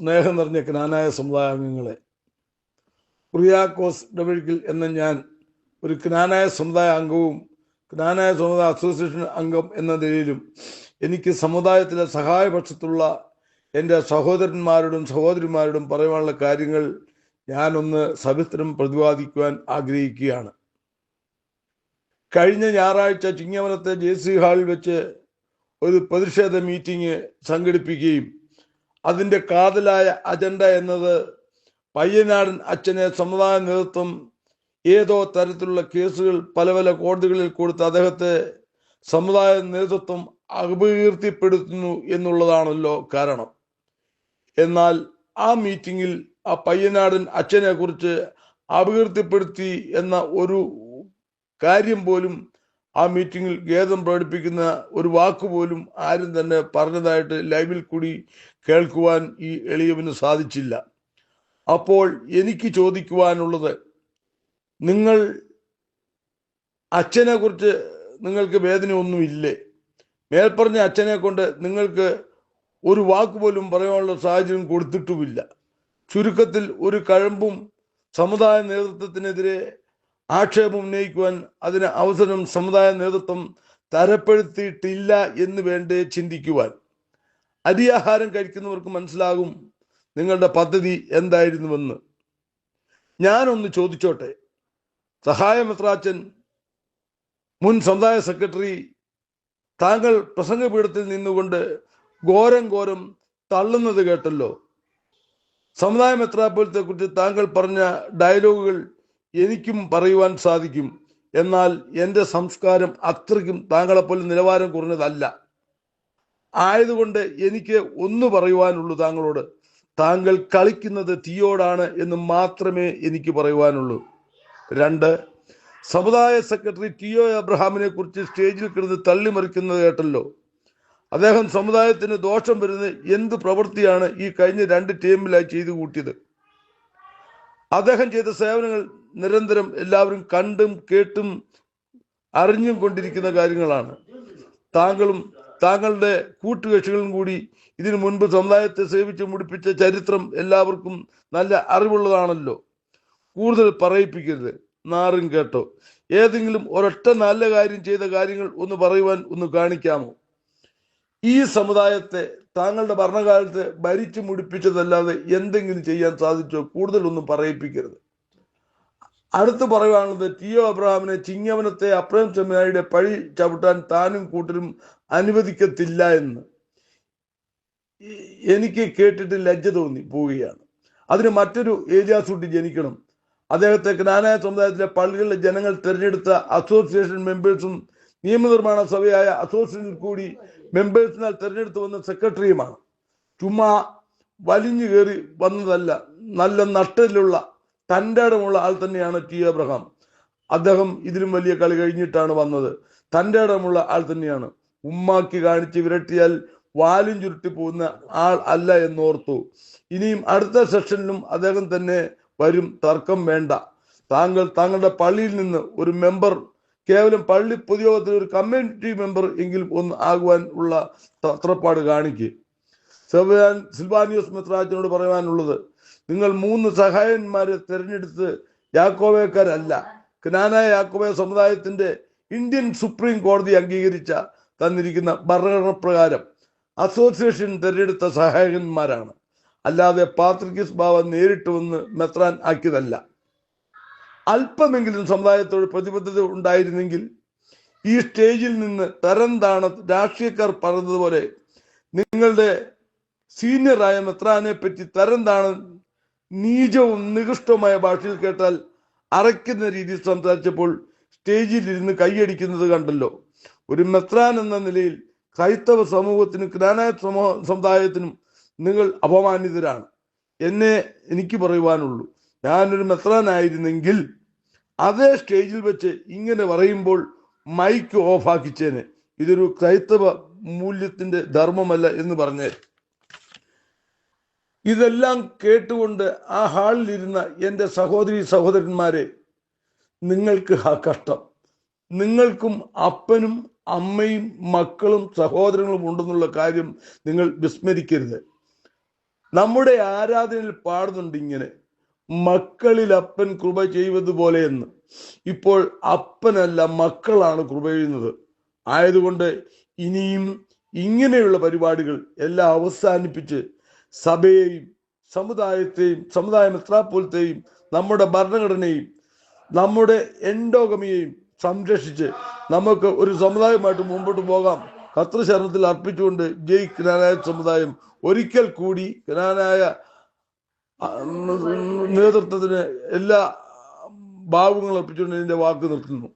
സ്നേഹം നിറഞ്ഞ ജ്ഞാനായ സമുദായാംഗങ്ങളെ. കുറിയാക്കോസ് ഇടപഴകിൽ എന്ന ഞാൻ ഒരു ജ്ഞാനായ സമുദായ അംഗവും ജ്ഞാനായ സമുദായ അസോസിയേഷൻ അംഗം എന്ന നിലയിലും എനിക്ക് സമുദായത്തിലെ സഹായപക്ഷത്തുള്ള എന്റെ സഹോദരന്മാരോടും സഹോദരിമാരോടും പറയുവാനുള്ള കാര്യങ്ങൾ ഞാനൊന്ന് സവിസ്തരം പ്രതിപാദിക്കുവാൻ ആഗ്രഹിക്കുകയാണ്. കഴിഞ്ഞ ഞായറാഴ്ച ചിങ്ങവനത്തെ ജെ സി ഹാളിൽ വെച്ച് ഒരു പ്രതിഷേധ മീറ്റിംഗ് സംഘടിപ്പിക്കുകയും അതിന്റെ കാതലായ അജണ്ട എന്നത് പയ്യനാടൻ അച്ഛനെ സമുദായ നേതൃത്വം ഏതോ തരത്തിലുള്ള കേസുകൾ പല പല കോടതികളിൽ കൊടുത്ത് അദ്ദേഹത്തെ സമുദായ നേതൃത്വം അപകീർത്തിപ്പെടുത്തുന്നു എന്നുള്ളതാണല്ലോ കാരണം. എന്നാൽ ആ മീറ്റിംഗിൽ ആ പയ്യനാടൻ അച്ഛനെ കുറിച്ച് അപകീർത്തിപ്പെടുത്തി എന്ന ഒരു കാര്യം പോലും ആ മീറ്റിംഗിൽ ഖേദം പ്രകടിപ്പിക്കുന്ന ഒരു വാക്കുപോലും ആരും തന്നെ പറഞ്ഞതായിട്ട് ലൈവിൽ കൂടി കേൾക്കുവാൻ ഈ എളിയവന് സാധിച്ചില്ല. അപ്പോൾ എനിക്ക് ചോദിക്കുവാനുള്ളത് നിങ്ങൾ അച്ഛനെ കുറിച്ച് നിങ്ങൾക്ക് വേദനയൊന്നുമില്ലേ? മേൽപ്പറഞ്ഞ അച്ഛനെ കൊണ്ട് നിങ്ങൾക്ക് ഒരു വാക്കുപോലും പറയാനുള്ള സാഹചര്യം കൊടുത്തിട്ടുമില്ല. ചുരുക്കത്തിൽ ഒരു കഴമ്പും സമുദായ നേതൃത്വത്തിനെതിരെ ആക്ഷേപം ഉന്നയിക്കുവാൻ അതിന് അവസരം സമുദായ നേതൃത്വം തരപ്പെടുത്തിയിട്ടില്ല എന്ന് വേണ്ടേ ചിന്തിക്കുവാൻ. അരിയാഹാരം കഴിക്കുന്നവർക്ക് മനസ്സിലാകും നിങ്ങളുടെ പദ്ധതി എന്തായിരുന്നുവെന്ന്. ഞാനൊന്ന് ചോദിച്ചോട്ടെ. സഹായമെത്രാച്ചൻ മുൻ സമുദായ സെക്രട്ടറി താങ്കൾ പ്രസംഗപീഠത്തിൽ നിന്നുകൊണ്ട് ഘോരം ഘോരം തള്ളുന്നത് കേട്ടല്ലോ. സമുദായ മെത്രാപ്പോലത്തെ കുറിച്ച് താങ്കൾ പറഞ്ഞ ഡയലോഗുകൾ എനിക്കും പറയുവാൻ സാധിക്കും. എന്നാൽ എന്റെ സംസ്കാരം അത്രയ്ക്കും താങ്കളെപ്പോലെ നിലവാരം കുറഞ്ഞതല്ല. ആയതുകൊണ്ട് എനിക്ക് ഒന്ന് പറയുവാനുള്ളൂ താങ്കളോട്. താങ്കൾ കളിക്കുന്നത് തീയോടാണ് എന്ന് മാത്രമേ എനിക്ക് പറയുവാനുള്ളൂ. രണ്ട് സമുദായ സെക്രട്ടറി ടി ഒ അബ്രഹാമിനെ കുറിച്ച് സ്റ്റേജിൽ കിടന്ന് തള്ളിമറിക്കുന്നത് കേട്ടല്ലോ. അദ്ദേഹം സമുദായത്തിന് ദോഷം വരുന്ന എന്ത് പ്രവൃത്തിയാണ് ഈ കഴിഞ്ഞ രണ്ട് ടീമിലായി ചെയ്തു കൂട്ടിയത്? അദ്ദേഹം ചെയ്ത സേവനങ്ങൾ നിരന്തരം എല്ലാവരും കണ്ടും കേട്ടും അറിഞ്ഞും കൊണ്ടിരിക്കുന്ന കാര്യങ്ങളാണ്. താങ്കളും താങ്കളുടെ കൂട്ടുകക്ഷികളും കൂടി ഇതിനു മുൻപ് സമുദായത്തെ സേവിച്ച് മുടിപ്പിച്ച ചരിത്രം എല്ലാവർക്കും നല്ല അറിവുള്ളതാണല്ലോ. കൂടുതൽ പറയിപ്പിക്കരുത്. നാറും കേട്ടോ. ഏതെങ്കിലും ഒരൊറ്റ നല്ല കാര്യം ചെയ്ത കാര്യങ്ങൾ ഒന്ന് പറയുവാൻ ഒന്ന് കാണിക്കാമോ? ഈ സമുദായത്തെ താങ്കളുടെ ഭരണകാലത്ത് ഭരിച്ചു മുടിപ്പിച്ചതല്ലാതെ എന്തെങ്കിലും ചെയ്യാൻ സാധിച്ചോ? കൂടുതലൊന്നും പറയിപ്പിക്കരുത്. അടുത്ത് പറയുവാനുള്ളത് ടി ഒ അബ്രഹാമിനെ ചിങ്ങവനത്തെ അപ്രേം സെമിനാരിയുടെ പഴി ചവിട്ടാൻ താനും കൂട്ടരും അനുവദിക്കത്തില്ല എന്ന്. എനിക്ക് കേട്ടിട്ട് ലജ്ജ തോന്നി പോവുകയാണ്. അതിന് മറ്റൊരു ഏലിയാസൂട്ടി ജനിക്കണം. അദ്ദേഹത്തെ ജ്ഞാനായ സമുദായത്തിലെ പള്ളികളിലെ ജനങ്ങൾ തിരഞ്ഞെടുത്ത അസോസിയേഷൻ മെമ്പേഴ്സും നിയമനിർമ്മാണ സഭയായ അസോസിയേഷനിൽ കൂടി മെമ്പേഴ്സിനാൽ തിരഞ്ഞെടുത്ത് വന്ന സെക്രട്ടറിയുമാണ്. ചുമ്മാ വലിഞ്ഞു കയറി വന്നതല്ല നല്ല നട്ടലുള്ള തന്റെ ഇടമുള്ള ആൾ തന്നെയാണ് ടി അബ്രഹാം. അദ്ദേഹം ഇതിലും വലിയ കളി കഴിഞ്ഞിട്ടാണ് വന്നത്. തന്റെ ഇടമുള്ള ആൾ തന്നെയാണ്. ഉമ്മാക്കി കാണിച്ച് വിരട്ടിയാൽ വാലും ചുരുട്ടി പോകുന്ന ആൾ അല്ല എന്നോർത്തു. ഇനിയും അടുത്ത സെഷനിലും അദ്ദേഹം തന്നെ വരും. തർക്കം വേണ്ട. താങ്കൾ താങ്കളുടെ പള്ളിയിൽ നിന്ന് ഒരു മെമ്പർ കേവലം പള്ളി പൊതുയോഗത്തിൽ ഒരു കമ്മ്യൂണിറ്റി മെമ്പർ എങ്കിലും ഒന്ന് ആകുവാൻ ഉള്ള തത്രപ്പാട് കാണിക്കുക സെബാൻ സിൽവാനിയോസ് മെത്രാജിനോട് പറയാനുള്ളത് നിങ്ങൾ മൂന്ന് സഹായന്മാരെ തിരഞ്ഞെടുത്ത് യാക്കോവേക്കാരല്ല ക്നാനായ യാക്കോബേ സമുദായത്തിന്റെ ഇന്ത്യൻ സുപ്രീം കോടതി അംഗീകരിച്ച തന്നിരിക്കുന്ന പ്രകാരം അസോസിയേഷൻ തിരഞ്ഞെടുത്ത സഹായകന്മാരാണ്. അല്ലാതെ പാത്രിക്കിസ് ബാവ നേരിട്ട് വന്ന് മെത്രാൻ ആക്കിയതല്ല. അല്പമെങ്കിലും സമുദായത്തോട് പ്രതിബദ്ധത ഉണ്ടായിരുന്നെങ്കിൽ ഈ സ്റ്റേജിൽ നിന്ന് തരം താണ രാഷ്ട്രീയക്കാർ പറഞ്ഞതുപോലെ നിങ്ങളുടെ സീനിയറായ മെത്രാനെ പറ്റി തരം നീചവും നികൃഷ്ടവുമായ ഭാഷയിൽ കേട്ടാൽ അറയ്ക്കുന്ന രീതിയിൽ സംസാരിച്ചപ്പോൾ സ്റ്റേജിൽ ഇരുന്ന് കൈയടിക്കുന്നത് കണ്ടല്ലോ. ഒരു മെത്രാൻ എന്ന നിലയിൽ ക്രൈസ്തവ സമൂഹത്തിനും ജ്ഞാനായ സമൂഹ സമുദായത്തിനും നിങ്ങൾ അപമാനിതരാണ്. എന്നെ എനിക്ക് പറയുവാനുള്ളൂ. ഞാനൊരു മെത്രാനായിരുന്നെങ്കിൽ അതേ സ്റ്റേജിൽ വെച്ച് ഇങ്ങനെ പറയുമ്പോൾ മൈക്ക് ഓഫാക്കിച്ചേനെ. ഇതൊരു ക്രൈസ്തവ മൂല്യത്തിന്റെ ധർമ്മമല്ല എന്ന് പറഞ്ഞേ ഇതെല്ലാം കേട്ടുകൊണ്ട് ആ ഹാളിലിരുന്ന എന്റെ സഹോദരി സഹോദരന്മാരെ നിങ്ങൾക്ക് ആ കഷ്ടം. നിങ്ങൾക്കും അപ്പനും അമ്മയും മക്കളും സഹോദരങ്ങളും ഉണ്ടെന്നുള്ള കാര്യം നിങ്ങൾ വിസ്മരിക്കരുത്. നമ്മുടെ ആരാധനയിൽ പാടുന്നുണ്ട് ഇങ്ങനെ മക്കളിൽ അപ്പൻ കൃപ ചെയ്തതുപോലെ എന്ന്. ഇപ്പോൾ അപ്പനല്ല മക്കളാണ് കൃപ ചെയ്യുന്നത്. ആയതുകൊണ്ട് ഇനിയും ഇങ്ങനെയുള്ള പരിപാടികൾ എല്ലാം അവസാനിപ്പിച്ച് സഭയെയും സമുദായത്തെയും സമുദായ മെത്രാപ്പോലത്തെയും നമ്മുടെ ഭരണഘടനയും നമ്മുടെ എൻഡോഗമിയെയും സംരക്ഷിച്ച് നമുക്ക് ഒരു സമുദായമായിട്ട് മുമ്പോട്ട് പോകാം. കത്രശരണത്തിൽ അർപ്പിച്ചുകൊണ്ട് ജയ് കനാനായ സമുദായം ഒരിക്കൽ കൂടി കനാനായ നേതൃത്വത്തിന് എല്ലാ ഭാവങ്ങളും അർപ്പിച്ചുകൊണ്ട് എന്റെ വാക്ക് നിർത്തുന്നു.